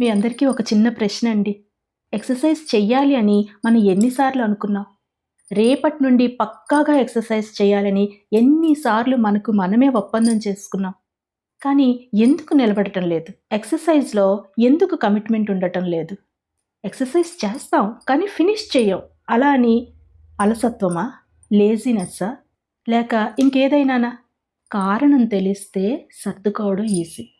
మీ అందరికీ ఒక చిన్న ప్రశ్న అండి ఎక్సర్సైజ్ చెయ్యాలి అని మనం ఎన్నిసార్లు అనుకున్నాం? రేపటి నుండి పక్కాగా ఎక్సర్సైజ్ చేయాలని ఎన్నిసార్లు మనకు మనమే ఒప్పందం చేసుకున్నాం. కానీ ఎందుకు నిలబడటం లేదు? ఎక్సర్సైజ్లో ఎందుకు కమిట్మెంట్ ఉండటం లేదు? ఎక్సర్సైజ్ చేస్తాం కానీ ఫినిష్ చేయం అలా అని అలసత్వమా? లేజినెస్సా? లేక ఇంకేదైనానా? కారణం తెలిస్తే సర్దుకోవడం ఈజీ.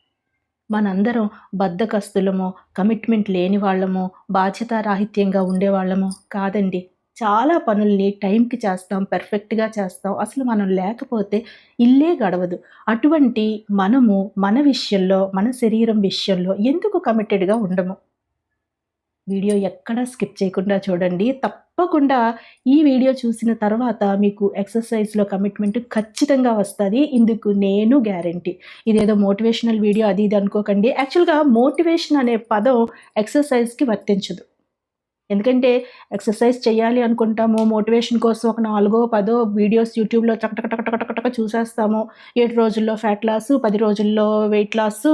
మనందరం బద్ధకస్తులమో కమిట్మెంట్ లేని వాళ్ళమో బాధ్యతారాహిత్యంగా ఉండేవాళ్ళమో కాదండి. చాలా పనుల్ని టైంకి చేస్తాం పర్ఫెక్ట్గా చేస్తాం. అసలు మనం లేకపోతే ఇల్లే గడవదు. అటువంటి మనము మన విషయంలో మన శరీరం విషయంలో ఎందుకు కమిటెడ్గా ఉండము? వీడియో ఎక్కడా స్కిప్ చేయకుండా చూడండి. తప్పకుండా ఈ వీడియో చూసిన తర్వాత మీకు ఎక్సర్సైజ్లో కమిట్మెంట్ ఖచ్చితంగా వస్తుంది. ఇందుకు నేను గ్యారంటీ. ఇదేదో మోటివేషనల్ వీడియో అది ఇది అనుకోకండి. యాక్చువల్గా మోటివేషన్ అనే పదం ఎక్సర్సైజ్కి వర్తించదు. ఎందుకంటే ఎక్సర్సైజ్ చేయాలి అనుకుంటాము మోటివేషన్ కోసం ఒక నాలుగో పదో వీడియోస్ యూట్యూబ్లో టకటకటకటకటక చూసేస్తాము. ఏడు రోజుల్లో ఫ్యాట్ లాస్ పది రోజుల్లో వెయిట్ లాస్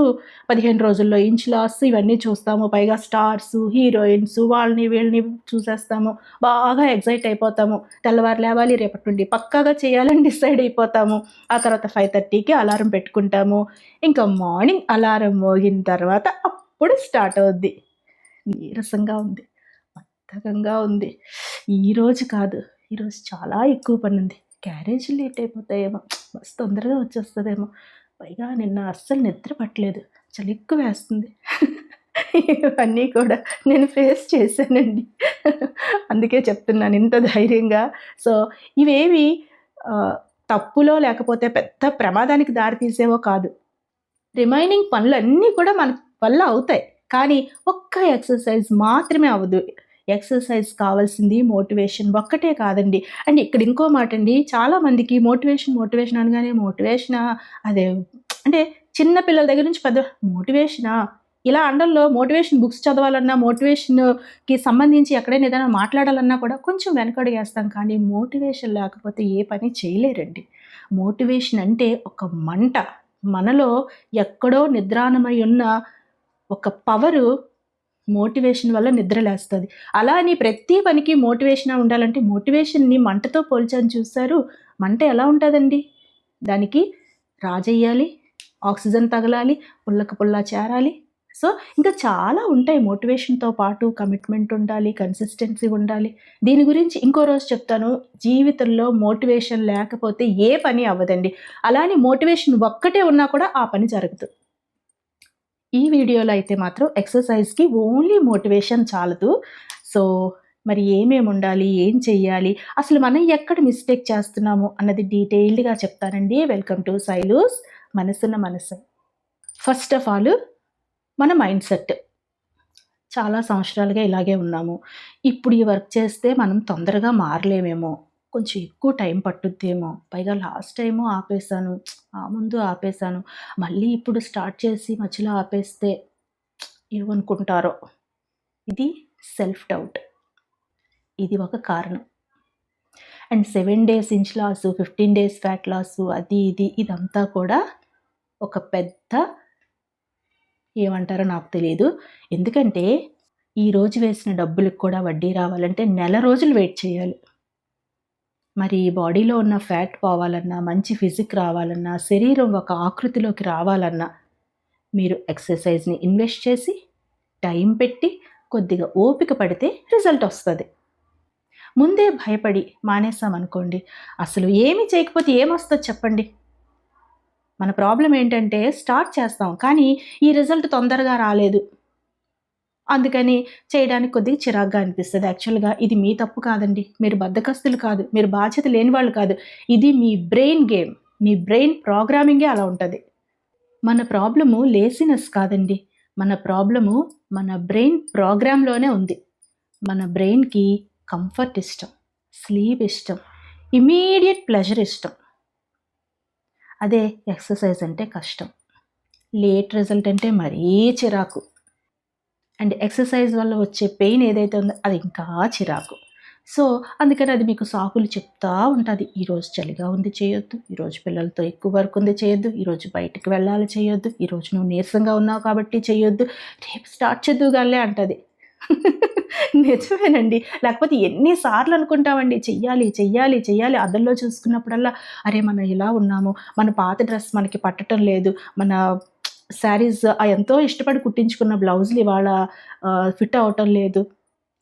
పదిహేను రోజుల్లో ఇంచ్ లాస్ ఇవన్నీ చూస్తాము. పైగా స్టార్స్ హీరోయిన్స్ వాళ్ళని వీళ్ళని చూసేస్తాము. బాగా ఎగ్జైట్ అయిపోతాము. తెల్లవారు లేవాలి రేపటి నుండి పక్కాగా చేయాలని డిసైడ్ అయిపోతాము. ఆ తర్వాత ఫైవ్ థర్టీకి అలారం పెట్టుకుంటాము. ఇంకా మార్నింగ్ అలారం మోగిన తర్వాత అప్పుడు స్టార్ట్ అవుద్ది. నీరసంగా ఉంది. బద్ధకంగా ఉంది. ఈరోజు కాదు. ఈరోజు చాలా ఎక్కువ పని ఉంది క్యారేజ్ లేట్ అయిపోతాయేమో. బస్ తొందరగా వచ్చేస్తుందేమో. పైగా నిన్న అస్సలు నిద్ర పట్టలేదు. చలిక్కు ఎక్కువ వేస్తుంది. ఇవన్నీ కూడా నేను ఫేస్ చేశానండి. అందుకే చెప్తున్నాను ఇంత ధైర్యంగా. సో ఇవేవి తప్పులో లేకపోతే పెద్ద ప్రమాదానికి దారితీసేవో కాదు. రిమైనింగ్ పనులన్నీ కూడా మన వల్ల అవుతాయి. కానీ ఒక్క ఎక్సర్సైజ్ మాత్రమే అవ్వదు. ఎక్సర్సైజ్ కావాల్సింది మోటివేషన్ ఒక్కటే కాదండి. అండ్ ఇక్కడ ఇంకో మాట అండి చాలామందికి మోటివేషన్ మోటివేషన్ అనగానే మోటివేషనా? అదే అంటే చిన్న పిల్లల దగ్గర నుంచి పెద్ద మోటివేషనా? ఇలా అండల్లో మోటివేషన్ బుక్స్ చదవాలన్నా మోటివేషన్కి సంబంధించి ఎక్కడైనా ఏదైనా మాట్లాడాలన్నా కూడా కొంచెం వెనకడుగేస్తాం. కానీ మోటివేషన్ లేకపోతే ఏ పని చేయలేరండి. మోటివేషన్ అంటే ఒక మంట. మనలో ఎక్కడో నిద్రానమై ఉన్న ఒక పవరు మోటివేషన్ వల్ల నిద్రలేస్తుంది అలా అని ప్రతి పనికి మోటివేషన్ ఉండాలంటే మోటివేషన్ని మంటతో పోల్చని చూస్తారు మంట ఎలా ఉంటుందండి? దానికి రాజెయ్యాలి ఆక్సిజన్ తగలాలి పుల్లక పుల్లా చేరాలి. సో ఇంకా చాలా ఉంటాయి మోటివేషన్తో పాటు కమిట్మెంట్ ఉండాలి కన్సిస్టెన్సీ ఉండాలి. దీని గురించి ఇంకో రోజు చెప్తాను. జీవితంలో మోటివేషన్ లేకపోతే ఏ పని అవ్వదండి. అలానే మోటివేషన్ ఒక్కటే ఉన్నా కూడా ఆ పని జరుగుతుంది ఈ వీడియోలో అయితే మాత్రం ఎక్సర్సైజ్కి ఓన్లీ మోటివేషన్ చాలదు. సో మరి ఏమేమి ఉండాలి? ఏం చెయ్యాలి? అసలు మనం ఎక్కడ మిస్టేక్ చేస్తున్నాము అన్నది డీటెయిల్డ్గా చెప్తానండి. వెల్కమ్ టు సైలూస్ మనసున్న మనసు. ఫస్ట్ ఆఫ్ ఆల్ మన మైండ్ సెట్. చాలా సంవత్సరాలుగా ఇలాగే ఉన్నాము. ఇప్పుడు ఈ వర్క్ చేస్తే మనం తొందరగా మారలేమేమో. కొంచెం ఎక్కువ టైం పట్టుద్దేమో. పైగా లాస్ట్ టైము ఆపేశాను. ఆ ముందు ఆపేశాను. మళ్ళీ ఇప్పుడు స్టార్ట్ చేసి మధ్యలో ఆపేస్తే ఏమనుకుంటారో? ఇది సెల్ఫ్ డౌట్. ఇది ఒక కారణం. And seven days inch loss fifteen days fat loss అది ఇది ఇదంతా కూడా ఒక పెద్ద ఏమంటారో నాకు తెలియదు ఎందుకంటే ఈ రోజు వేసిన డబ్బులకు కూడా వడ్డీ రావాలంటే నెల రోజులు వెయిట్ చేయాలి. మరి బాడీలో ఉన్న ఫ్యాట్ పోవాలన్నా మంచి ఫిజిక్ రావాలన్నా శరీరం ఒక ఆకృతిలోకి రావాలన్నా మీరు ఎక్సర్సైజ్ని ఇన్వెస్ట్ చేసి టైం పెట్టి కొద్దిగా ఓపిక పడితే రిజల్ట్ వస్తుంది. ముందే భయపడి మానేసామనుకోండి అసలు ఏమి చేయకపోతే ఏమొస్తుంది చెప్పండి. మన ప్రాబ్లం ఏంటంటే స్టార్ట్ చేస్తాం. కానీ ఈ రిజల్ట్ తొందరగా రాలేదు. అందుకని చేయడానికి కొద్దిగా చిరాగ్గా అనిపిస్తుంది. యాక్చువల్గా ఇది మీ తప్పు కాదండి. మీరు బద్దకస్తులు కాదు. మీరు బాధ్యత లేని వాళ్ళు కాదు. ఇది మీ బ్రెయిన్ గేమ్. మీ బ్రెయిన్ ప్రోగ్రామింగే అలా ఉంటుంది. మన ప్రాబ్లము లేసినెస్ కాదండి. మన ప్రాబ్లము మన బ్రెయిన్ ప్రోగ్రాంలోనే ఉంది. మన బ్రెయిన్కి కంఫర్ట్ ఇష్టం. స్లీప్ ఇష్టం. ఇమీడియట్ ప్లెజర్ ఇష్టం. అదే ఎక్సర్సైజ్ అంటే కష్టం. లేట్ రిజల్ట్ అంటే మరీ చిరాకు. అండ్ ఎక్సర్సైజ్ వల్ల వచ్చే పెయిన్ ఏదైతే ఉందో అది ఇంకా చిరాకు. సో అందుకని అది మీకు సాకులు చెప్తా ఉంటుంది. ఈరోజు చలిగా ఉంది చేయొద్దు ఈరోజు పిల్లలతో ఎక్కువ వర్క్ ఉంది చేయొద్దు ఈరోజు బయటికి వెళ్ళాలి చేయొద్దు ఈరోజు నువ్వు నీరసంగా ఉన్నావు కాబట్టి చేయొద్దు రేపు స్టార్ట్ చేద్దుగాలే అంటది. నిజమేనండి. లేకపోతే ఎన్నిసార్లు అనుకుంటామండి చెయ్యాలి చెయ్యాలి చెయ్యాలి. అద్దంలో చూసుకున్నప్పుడల్లా అరే మనం ఇలా ఉన్నాము మన పాత డ్రెస్ మనకి పట్టడం లేదు మన శారీస్ ఎంతో ఇష్టపడి కుట్టించుకున్న బ్లౌజులు ఇవాళ ఫిట్ అవటం లేదు.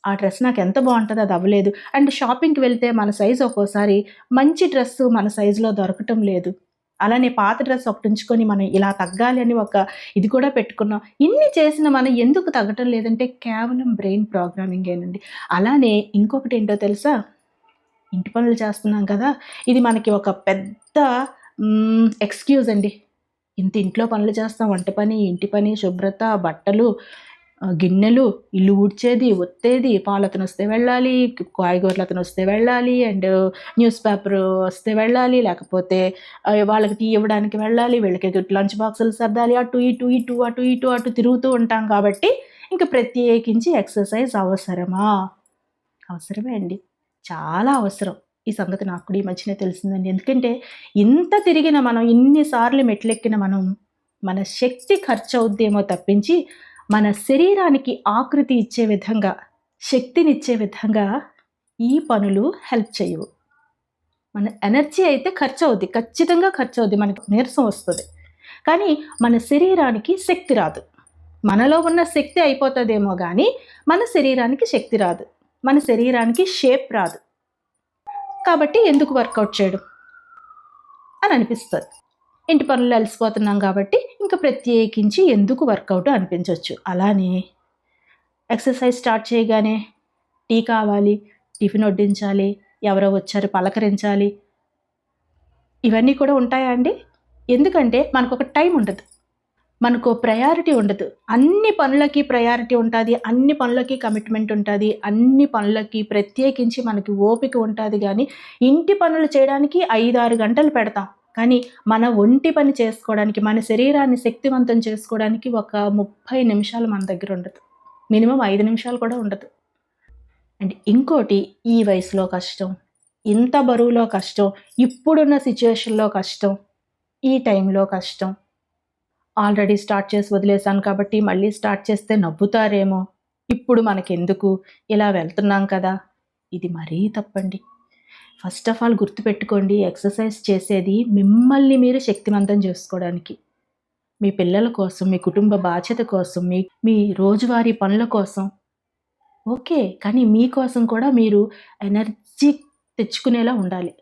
ఆ డ్రెస్ నాకు ఎంత బాగుంటుందో అది అవ్వలేదు. అండ్ షాపింగ్కి వెళ్తే మన సైజు ఒక్కోసారి మంచి డ్రెస్ మన సైజులో దొరకటం లేదు. అలానే పాత డ్రెస్ ఒకటి ఉంచుకొని మనం ఇలా తగ్గాలి అని ఒక ఇది కూడా పెట్టుకున్నాం. ఇన్ని చేసిన మనం ఎందుకు తగ్గటం లేదంటే కేవలం బ్రెయిన్ ప్రోగ్రామింగేనండి. అలానే ఇంకొకటి ఏంటో తెలుసా? ఇంటి పనులు చేస్తున్నాం కదా ఇది మనకి ఒక పెద్ద ఎక్స్క్యూజ్ అండి. ఇంత ఇంట్లో పనులు చేస్తాం వంట పని ఇంటి పని శుభ్రత బట్టలు గిన్నెలు ఇల్లు ఊడ్చేది ఒత్తేది పాలతను వస్తే వెళ్ళాలి కాయగూరలు అతను వస్తే వెళ్ళాలి అండ్ న్యూస్ పేపర్ వస్తే వెళ్ళాలి లేకపోతే వాళ్ళకి టీ ఇవ్వడానికి వెళ్ళాలి వీళ్ళకి లంచ్ బాక్సులు సర్దాలి అటు ఇటు ఇటు అటు ఇటు అటు తిరుగుతూ ఉంటాం కాబట్టి ఇంకా ప్రత్యేకించి ఎక్సర్సైజ్ అవసరమా? అవసరమే అండి. చాలా అవసరం. ఈ సంగతి నాకు కూడా ఈ మధ్యనే తెలిసిందండి. ఎందుకంటే ఇంత తిరిగిన మనం ఇన్నిసార్లు మెట్లెక్కిన మనం మన శక్తి ఖర్చు అవుద్దేమో తప్పించి మన శరీరానికి ఆకృతి ఇచ్చే విధంగా శక్తినిచ్చే విధంగా ఈ పనులు హెల్ప్ చేయవు. మన ఎనర్జీ అయితే ఖర్చు అవుద్ది ఖచ్చితంగా ఖర్చు అవుద్ది మనకు నీరసం వస్తుంది. కానీ మన శరీరానికి శక్తి రాదు. మనలో ఉన్న శక్తి అయిపోతుందేమో కానీ మన శరీరానికి శక్తి రాదు. మన శరీరానికి షేప్ రాదు. కాబట్టి ఎందుకు వర్కౌట్ చేయడం? అని అనిపిస్తుంది. ఇంటి పనులు అలసిపోతున్నాం కాబట్టి ఇంకా ప్రత్యేకించి ఎందుకు వర్కౌట్ అనిపించవచ్చు అలానే ఎక్సర్సైజ్ స్టార్ట్ చేయగానే టీ కావాలి టిఫిన్ వడ్డించాలి ఎవరో వచ్చారు పలకరించాలి. ఇవన్నీ కూడా ఉంటాయా అండి? ఎందుకంటే మనకు ఒక టైం ఉండదు. మనకు ప్రయారిటీ ఉండదు. అన్ని పనులకి ప్రయారిటీ ఉంటుంది అన్ని పనులకి కమిట్మెంట్ ఉంటుంది అన్ని పనులకి ప్రత్యేకించి మనకి ఓపిక ఉంటుంది కానీ ఇంటి పనులు చేయడానికి ఐదారు గంటలు పెడతాం. కానీ మన ఒంటి పని చేసుకోవడానికి మన శరీరాన్ని శక్తివంతం చేసుకోవడానికి ఒక ముప్పై నిమిషాలు మన దగ్గర ఉండదు. మినిమం ఐదు నిమిషాలు కూడా ఉండదు. అండ్ ఇంకోటి ఈ వయసులో కష్టం ఇంత బరువులో కష్టం ఇప్పుడున్న సిచ్యువేషన్లో కష్టం ఈ టైంలో కష్టం ఆల్రెడీ స్టార్ట్ చేసి వదిలేశాను కాబట్టి మళ్ళీ స్టార్ట్ చేస్తే నవ్వుతారేమో. ఇప్పుడు మనకెందుకు? ఇలా వెళ్తున్నాం కదా. ఇది మరీ తప్పండి. ఫస్ట్ ఆఫ్ ఆల్ గుర్తుపెట్టుకోండి ఎక్సర్సైజ్ చేసేది మిమ్మల్ని మీరు శక్తివంతం చేసుకోవడానికి. మీ పిల్లల కోసం మీ కుటుంబ బాధ్యత కోసం మీ మీ రోజువారీ పనుల కోసం. ఓకే కానీ మీకోసం కూడా మీరు ఎనర్జీ తెచ్చుకునేలా ఉండాలి.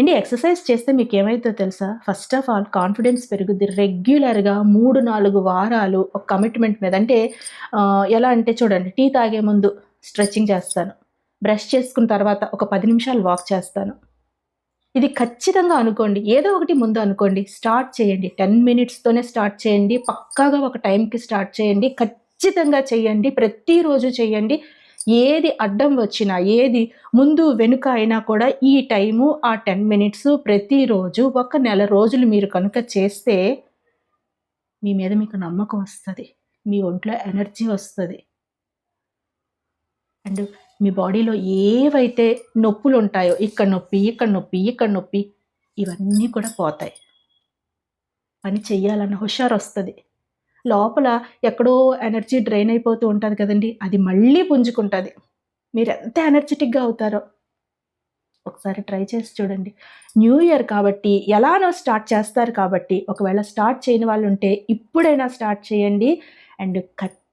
అండి ఎక్సర్సైజ్ చేస్తే మీకు ఏమైతుందో తెలుసా? ఫస్ట్ ఆఫ్ ఆల్ కాన్ఫిడెన్స్ పెరుగుద్ది. రెగ్యులర్గా మూడు నాలుగు వారాలు ఒక కమిట్మెంట్ మీద. అంటే ఎలా అంటే చూడండి టీ తాగే ముందు స్ట్రెచ్చింగ్ చేస్తాను. బ్రష్ చేసుకున్న తర్వాత ఒక పది నిమిషాలు వాక్ చేస్తాను. ఇది ఖచ్చితంగా అనుకోండి. ఏదో ఒకటి ముందు అనుకోండి. స్టార్ట్ చేయండి. టెన్ మినిట్స్తోనే స్టార్ట్ చేయండి. పక్కాగా ఒక టైంకి స్టార్ట్ చేయండి. ఖచ్చితంగా చేయండి. ప్రతిరోజు చేయండి. ఏది అడ్డం వచ్చినా ఏది ముందు వెనుక అయినా కూడా ఈ టైము ఆ టెన్ మినిట్స్ ప్రతిరోజు ఒక నెల రోజులు మీరు కనుక చేస్తే మీ మీద మీకు నమ్మకం వస్తుంది. మీ ఒంట్లో ఎనర్జీ వస్తుంది. అండ్ మీ బాడీలో ఏవైతే నొప్పులు ఉంటాయో ఇక్కడ నొప్పి ఇక్కడ నొప్పి ఇక్కడ నొప్పి ఇవన్నీ కూడా పోతాయి. పని చెయ్యాలన్న హుషారు వస్తుంది లోపల ఎక్కడో ఎనర్జీ డ్రైన్ అయిపోతూ ఉంటుంది కదండి. అది మళ్ళీ పుంజుకుంటుంది. మీరు ఎంత ఎనర్జెటిక్గా అవుతారో. ఒకసారి ట్రై చేసి చూడండి. న్యూ ఇయర్ కాబట్టి ఎలానో స్టార్ట్ చేస్తారు కాబట్టి ఒకవేళ స్టార్ట్ చేయని వాళ్ళు ఉంటే ఇప్పుడైనా స్టార్ట్ చేయండి. అండ్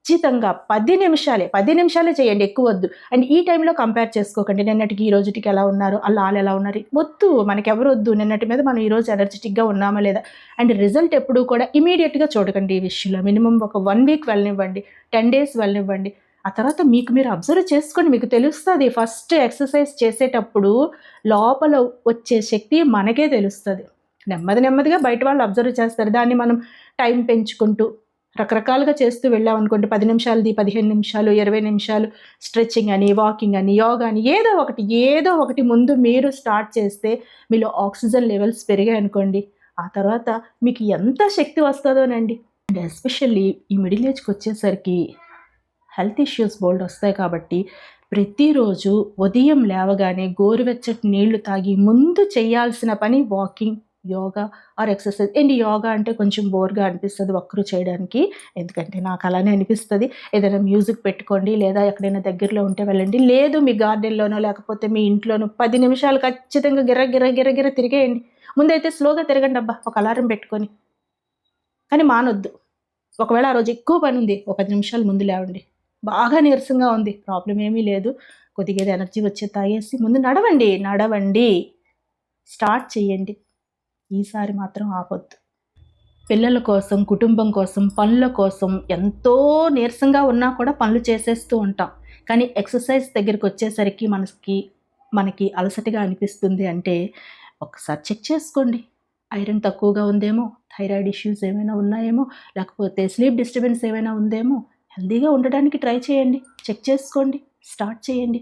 ఖచ్చితంగా పది నిమిషాలే పది నిమిషాలే చేయండి ఎక్కువ వద్దు. అండ్ ఈ టైంలో కంపేర్ చేసుకోకండి నిన్నటికి ఈ రోజుటికి ఎలా ఉన్నారు అలా వాళ్ళు ఎలా ఉన్నారు. వద్దు మనకి ఎవరు వద్దు నిన్నటి మీద మనం ఈ రోజు ఎనర్జెటిక్గా ఉన్నామా లేదా? అండ్ రిజల్ట్ ఎప్పుడు కూడా ఇమీడియట్గా చూడకండి ఈ విషయంలో. మినిమం ఒక వన్ వీక్ వెళ్ళనివ్వండి టెన్ డేస్ వెళ్ళనివ్వండి. ఆ తర్వాత మీకు మీరు అబ్జర్వ్ చేసుకోండి మీకు తెలుస్తుంది. ఫస్ట్ ఎక్సర్సైజ్ చేసేటప్పుడు లోపల వచ్చే శక్తి మనకే తెలుస్తుంది. నెమ్మది నెమ్మదిగా బయట వాళ్ళు అబ్జర్వ్ చేస్తారు. దాన్ని మనం టైం పెంచుకుంటూ రకరకాలుగా చేస్తూ వెళ్ళాం అనుకోండి. పది నిమిషాలది పదిహేను నిమిషాలు ఇరవై నిమిషాలు స్ట్రెచ్చింగ్ అని వాకింగ్ అని యోగా అని ఏదో ఒకటి ఏదో ఒకటి ముందు మీరు స్టార్ట్ చేస్తే మీలో ఆక్సిజన్ లెవెల్స్ పెరిగాయి అనుకోండి. ఆ తర్వాత మీకు ఎంత శక్తి వస్తుందోనండి. అండ్ ఎస్పెషల్లీ ఈ మిడిల్ ఏజ్కి వచ్చేసరికి హెల్త్ ఇష్యూస్ బోల్డ్ వస్తాయి కాబట్టి ప్రతిరోజు ఉదయం లేవగానే గోరువెచ్చటి నీళ్ళు తాగి ముందు చేయాల్సిన పని వాకింగ్. Yoga or exercise. ఏంటి యోగా అంటే కొంచెం బోర్గా అనిపిస్తుంది ఒక్కరు చేయడానికి? ఎందుకంటే నాకు అలానే అనిపిస్తుంది. ఏదైనా మ్యూజిక్ పెట్టుకోండి లేదా ఎక్కడైనా దగ్గరలో ఉంటే వెళ్ళండి. లేదు మీ గార్డెన్లోనో లేకపోతే మీ ఇంట్లోనో పది నిమిషాలు ఖచ్చితంగా గిర గిర గిర గిర తిరిగేయండి. ముందైతే స్లోగా తిరగండి అబ్బా ఒక అలారం పెట్టుకొని. కానీ మానొద్దు. ఒకవేళ ఆ రోజు ఎక్కువ పని ఉంది ఒక పది నిమిషాలు ముందు లేవండి. బాగా నీరసంగా ఉంది ప్రాబ్లం ఏమీ లేదు. కొద్దిగా ఎనర్జీ వచ్చే తాగేసి ముందు నడవండి నడవండి. స్టార్ట్ చేయండి ఈసారి మాత్రం ఆపొద్దు. పిల్లల కోసం కుటుంబం కోసం పనుల కోసం ఎంతో నీరసంగా ఉన్నా కూడా పనులు చేసేస్తూ ఉంటాం. కానీ ఎక్సర్సైజ్ దగ్గరికి వచ్చేసరికి మనకి మనకి అలసటగా అనిపిస్తుంది అంటే ఒకసారి చెక్ చేసుకోండి. ఐరన్ తక్కువగా ఉందేమో థైరాయిడ్ ఇష్యూస్ ఏమైనా ఉన్నాయేమో లేకపోతే స్లీప్ డిస్టర్బెన్స్ ఏమైనా ఉందేమో హెల్దీగా ఉండడానికి ట్రై చేయండి. చెక్ చేసుకోండి. స్టార్ట్ చేయండి.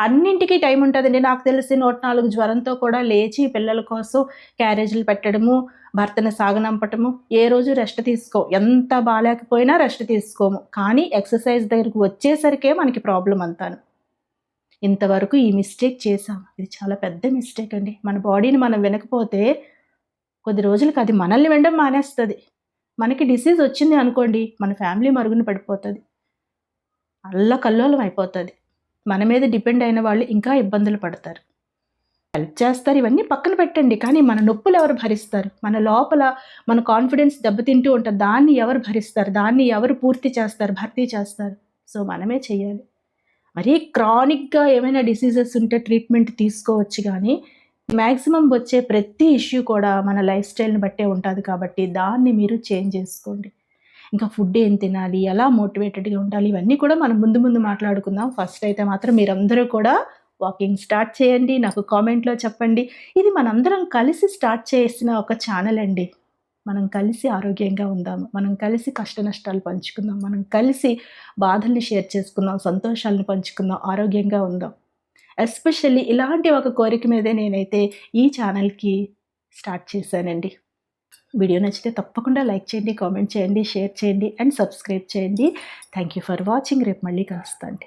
అన్నింటికీ టైం ఉంటుందండి. నాకు తెలిసి నూట నాలుగు జ్వరంతో కూడా లేచి పిల్లల కోసం క్యారేజీలు పెట్టడము భర్తను సాగనంపటము ఏ రోజు రెస్ట్ తీసుకో. ఎంత బాగాలేకపోయినా రెస్ట్ తీసుకోము. కానీ ఎక్సర్సైజ్ దగ్గరికి వచ్చేసరికే మనకి ప్రాబ్లం అంతాను. ఇంతవరకు ఈ మిస్టేక్ చేసాం ఇది చాలా పెద్ద మిస్టేక్ అండి. మన బాడీని మనం వినకపోతే కొద్ది రోజులకు అది మనల్ని వినడం మానేస్తుంది. మనకి డిసీజ్ వచ్చింది అనుకోండి మన ఫ్యామిలీ మరుగున పడిపోతుంది. అల్ల కల్లోలం అయిపోతుంది. మన మీద డిపెండ్ అయిన వాళ్ళు ఇంకా ఇబ్బందులు పడతారు. హెల్ప్ చేస్తారు ఇవన్నీ పక్కన పెట్టండి. కానీ మన నొప్పులు ఎవరు భరిస్తారు? మన లోపల మన కాన్ఫిడెన్స్ దెబ్బతింటూ ఉంటుంది దాన్ని ఎవరు భరిస్తారు? దాన్ని ఎవరు పూర్తి చేస్తారు? భర్తీ చేస్తారు? సో మనమే చేయాలి. మరీ క్రానిక్గా ఏమైనా డిసీజెస్ ఉంటే ట్రీట్మెంట్ తీసుకోవచ్చు కానీ మ్యాక్సిమం వచ్చే ప్రతి ఇష్యూ కూడా మన లైఫ్ స్టైల్ని బట్టే ఉంటుంది కాబట్టి దాన్ని మీరు చేంజ్ చేసుకోండి. ఇంకా ఫుడ్ ఏం తినాలి ఎలా మోటివేటెడ్గా ఉండాలి ఇవన్నీ కూడా మనం ముందు ముందు మాట్లాడుకుందాం. ఫస్ట్ అయితే మాత్రం మీరందరూ కూడా వాకింగ్ స్టార్ట్ చేయండి. నాకు కామెంట్లో చెప్పండి. ఇది మనందరం కలిసి స్టార్ట్ చేసిన ఒక ఛానల్ అండి. మనం కలిసి ఆరోగ్యంగా ఉందాము. మనం కలిసి కష్ట నష్టాలు పంచుకుందాం. మనం కలిసి బాధల్ని షేర్ చేసుకుందాం. సంతోషాలను పంచుకుందాం. ఆరోగ్యంగా ఉందాం. ఎస్పెషల్లీ ఇలాంటి ఒక కోరిక మీదే నేనైతే ఈ ఛానల్కి స్టార్ట్ చేశానండి. వీడియో నచ్చితే తప్పకుండా లైక్ చేయండి కామెంట్ చేయండి షేర్ చేయండి అండ్ సబ్స్క్రైబ్ చేయండి. థ్యాంక్ యూ ఫర్ వాచింగ్ రేపు మళ్ళీ కలుస్తాండి.